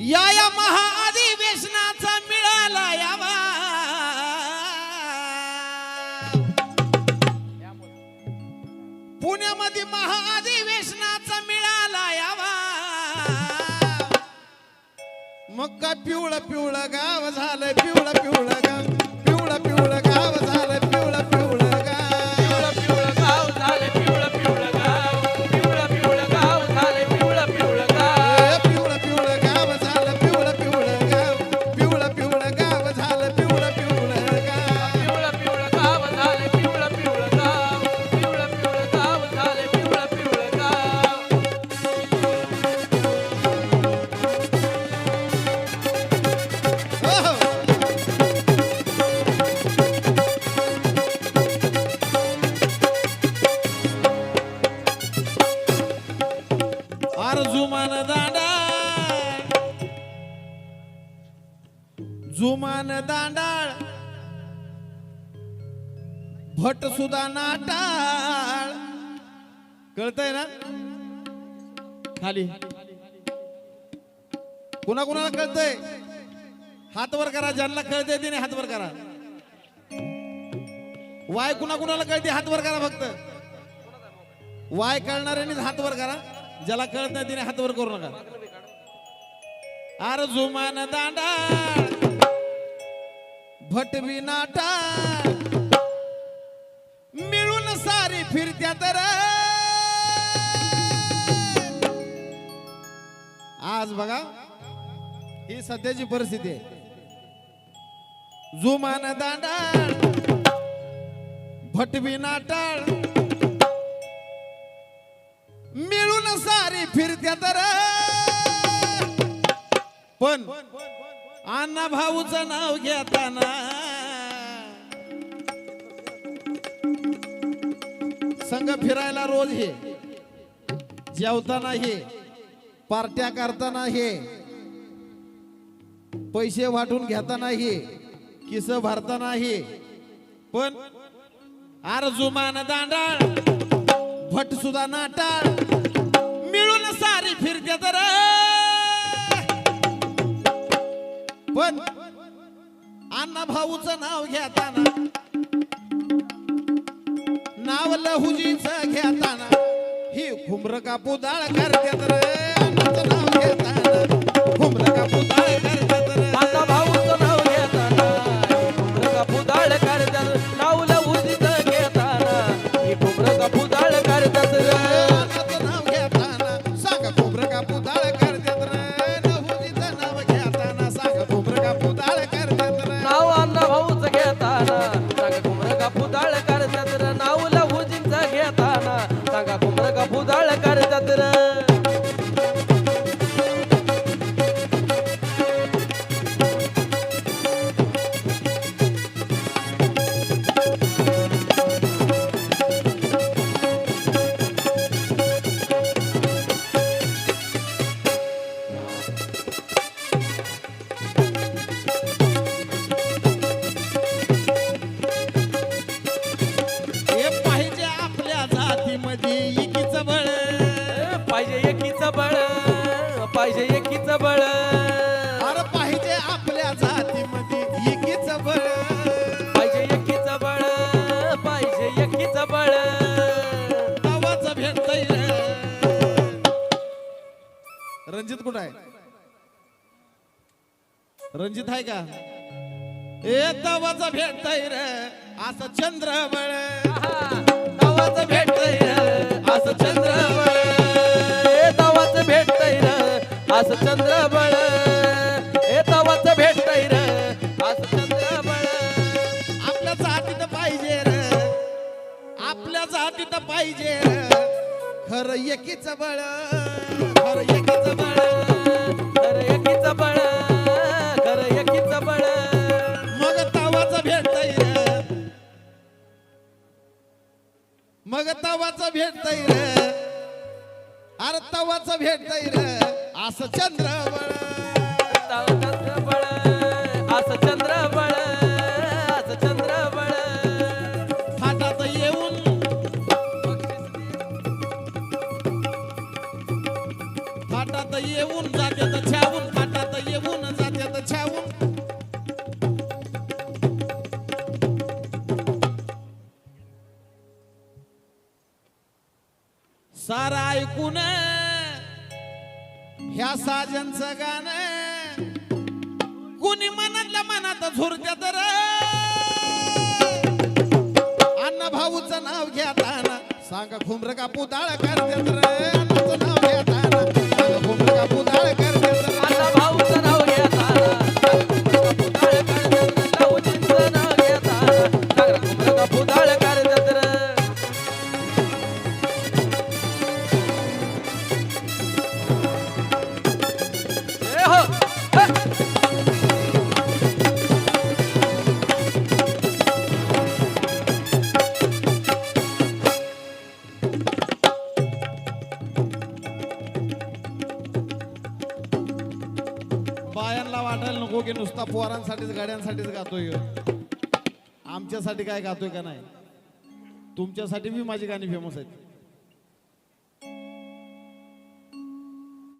या या महाअधिवेशनाचा मिळाला यावा. पुण्यामध्ये महाअधिवेशनाचा मिळाला यावा. मग का पिवळं पिवळं गाव झालं पिवळं पिवळं गाव पिवळं पिवळं गाव झालं जुमान दांडा. जुमान दांडाळ भट सुद्धा नाटाळ. कळतंय ना? खाली. कुणा कुणाला कळतंय? हात वर करा ज्यांना कळतंय तिने हात वर करा. वाय कुणा कुणाला कळते हात वर करा फक्त. वाय कळणाऱ्यांनीच हात वर करा. ज्याला कळत नाही तिने हातवर करू नका. आर जुमान दांडा भटवी नाटा मिळून सारी फिरत्या तर. आज बघा ही सध्याची परिस्थिती आहे. जुमान दांडाळ भटवी नाटाळ सारी फिरत्या तर. पण अण्णा भाऊचं नाव घेताना संघ फिरायला रोज हे. जेवताना हे. पार्ट्या करताना हे. पैसे वाटून घेताना हे. किस भरताना हे. पण अर्जुमान दांडाळ. भट सुद्धा नाटाळ. सारी फिरते तर. पण अण्णा भाऊचं नाव घेताना नाव लहुजीच घेताना ही घुमर कापू डाळ करते तर. যাত্রা बळ पाहिजे एकीच बळ अरे पाहिजे आपल्या जातीमध्ये इकीच बळ पाहिजे एकीच बळ पाहिजे एकीच बळ आवाज भेटतय रणजित कुठं आहे? रणजित आहे का? ए तवाच भेटतय रे. असं चंद्र बळ तवाच भेटतय आस चंद्र बळ ए तवाच भेटतय आस चंद्र बळ आपल्या जातीत पाहिजे रे आपल्या जातीत पाहिजे रे. खरं एकीच बळ खर एकीच बळ खर एकीच बळ खर एकीच बळ. मग तवाच भेटतय रे. मग तवाच भेटतय रे. अरे तवाच भेटतय रे. असं चंद्रबळ चंद्र चंद्रबळ ह्या साजनचं गाणं कुणी मनातल्या मनात झुरत्या तर. अण्णा भाऊचं नाव घेताना सांगा खुमर का पुताळ करत्यात तर. अण्णाचं नाव घेताना बायांना वाटायला नको की नुसता पोरांसाठीच गाड्यांसाठीच गातोय आमच्यासाठी काय गातोय का नाही? तुमच्यासाठी बी माझी गाणी फेमस आहेत.